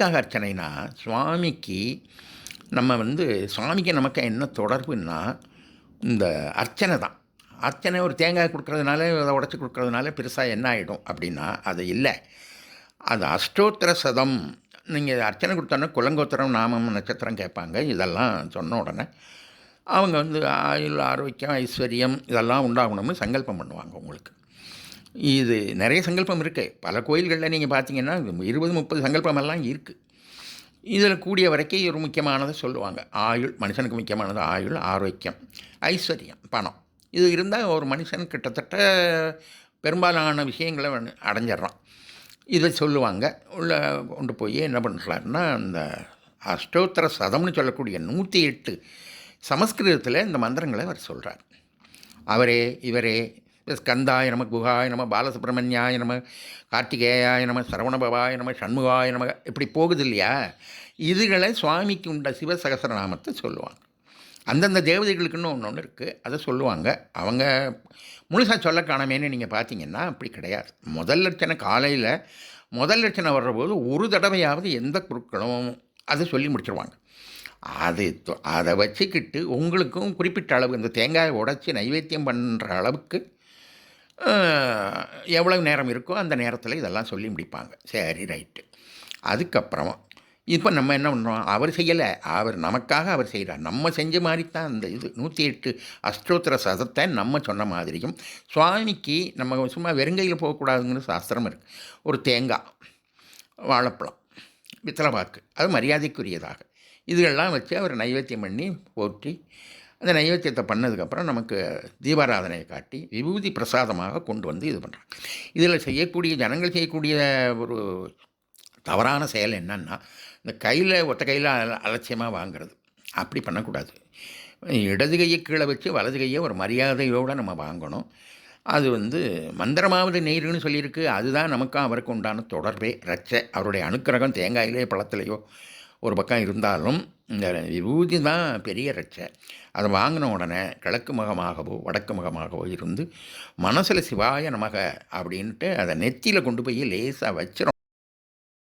எதுக்காக அர்ச்சனைனா சுவாமிக்கு நம்ம வந்து சுவாமிக்கு நமக்கு என்ன தொடர்புன்னா இந்த அர்ச்சனை தான். அர்ச்சனை ஒரு தேங்காய் கொடுக்கறதுனால அதை உடச்சி கொடுக்கறதுனால பெருசாக என்ன ஆகிடும் அப்படின்னா அது இல்லை. அது அஷ்டோத்திர சதம். நீங்கள் அர்ச்சனை கொடுத்தோன்னா குலங்கோத்திரம் நாமம் நட்சத்திரம் கேட்பாங்க. இதெல்லாம் சொன்ன உடனே அவங்க வந்து ஆயுள் ஆரோக்கியம் ஐஸ்வர்யம் இதெல்லாம் உண்டாகணும்னு சங்கல்பம் பண்ணுவாங்க உங்களுக்கு. இது நிறைய சங்கல்பம் இருக்குது பல கோயில்களில் நீங்கள் பார்த்தீங்கன்னா இருபது முப்பது சங்கல்பம் எல்லாம் இருக்குது இதில் கூடிய வரைக்கும் ஒரு முக்கியமானதை சொல்லுவாங்க. ஆயுள் மனுஷனுக்கு முக்கியமானது ஆயுள் ஆரோக்கியம் ஐஸ்வர்யம் பணம். இது இருந்தால் ஒரு மனுஷன் கிட்டத்தட்ட பெரும்பாலான விஷயங்களை அடைஞ்சிட்றான். இதை சொல்லுவாங்க. உள்ள கொண்டு போய் என்ன பண்ணுறாருன்னா அந்த அஷ்டோத்தர சதம்னு சொல்லக்கூடிய நூற்றி எட்டு சமஸ்கிருதத்தில் இந்த மந்திரங்களை அவர் சொல்கிறார் அவரே இவரே ஸ்கந்தாய நம குஹாய நம பாலசுப்ரமணியாய நம கார்த்திகேயாய நம சரவணபவாய நம சண்முகாய நம இப்படி போகுது இல்லையா? இதுகளை சுவாமிக்கு உண்ட சிவசகசரநாமத்தை சொல்லுவாங்க. அந்தந்த தேவதைகளுக்குன்னு ஒன்று ஒன்று இருக்குது அதை சொல்லுவாங்க. அவங்க முழுசாக சொல்ல காணமேன்னு நீங்கள் பார்த்தீங்கன்னா அப்படி கிடையாது. முதல் லட்சணை காலையில் முதல் லட்சணை வர்றபோது ஒரு தடவையாவது எந்த குருக்களும் அதை சொல்லி முடிச்சிருவாங்க. அது அதை வச்சுக்கிட்டு உங்களுக்கும் குறிப்பிட்ட அளவு இந்த தேங்காயை உடச்சி நைவேத்தியம் பண்ணுற அளவுக்கு எவ்வளவு நேரம் இருக்கோ அந்த நேரத்தில் இதெல்லாம் சொல்லி முடிப்பாங்க. சரி ரைட்டு. அதுக்கப்புறம் இப்போ நம்ம என்ன பண்ணுறோம் அவர் செய்யலை. அவர் நமக்காக அவர் செய்கிறார் நம்ம செஞ்ச மாதிரி தான் அந்த இது. நூற்றி எட்டு அஷ்டோத்திர சதத்தை நம்ம சொன்ன மாதிரியும் சுவாமிக்கு நம்ம சும்மா வெறுங்கையில் போகக்கூடாதுங்கிற சாஸ்திரம் இருக்குது ஒரு தேங்காய் வாழைப்பழம் பித்தளைப்பாக்கு அது மரியாதைக்குரியதாக. இதுகள்லாம் வச்சு அவர் நைவேத்தியம் பண்ணி போற்றி அந்த நைவேத்தியத்தை பண்ணதுக்கப்புறம் நமக்கு தீபாராதனையை காட்டி விபூதி பிரசாதமாக கொண்டு வந்து இது பண்ணுறாங்க இதில் செய்யக்கூடிய ஜனங்கள் செய்யக்கூடிய ஒரு தவறான செயல் என்னன்னா இந்த கையில் ஒத்த கையில் அலட்சியமாக வாங்குறது. அப்படி பண்ணக்கூடாது. இடது கையை கீழே வச்சு வலது கையை ஒரு மரியாதையோடு நம்ம வாங்கணும். அது வந்து மந்திரமாவது நீர்னு சொல்லியிருக்கு. அதுதான் நமக்கும் அவருக்கு உண்டான தொடர்பே. ரச்சை அவருடைய அனுக்கிரகம் தேங்காயிலே பழத்திலேயோ ஒரு பக்கம் இருந்தாலும் இந்த விபூதி தான் பெரிய ரச்சை அதை வாங்கின உடனே கிழக்கு முகமாகவோ வடக்கு முகமாகவோ இருந்து மனசில் சிவாய நமக அப்படின்ட்டு அதை நெத்தியில் கொண்டு போய் லேசாக வச்சிடும்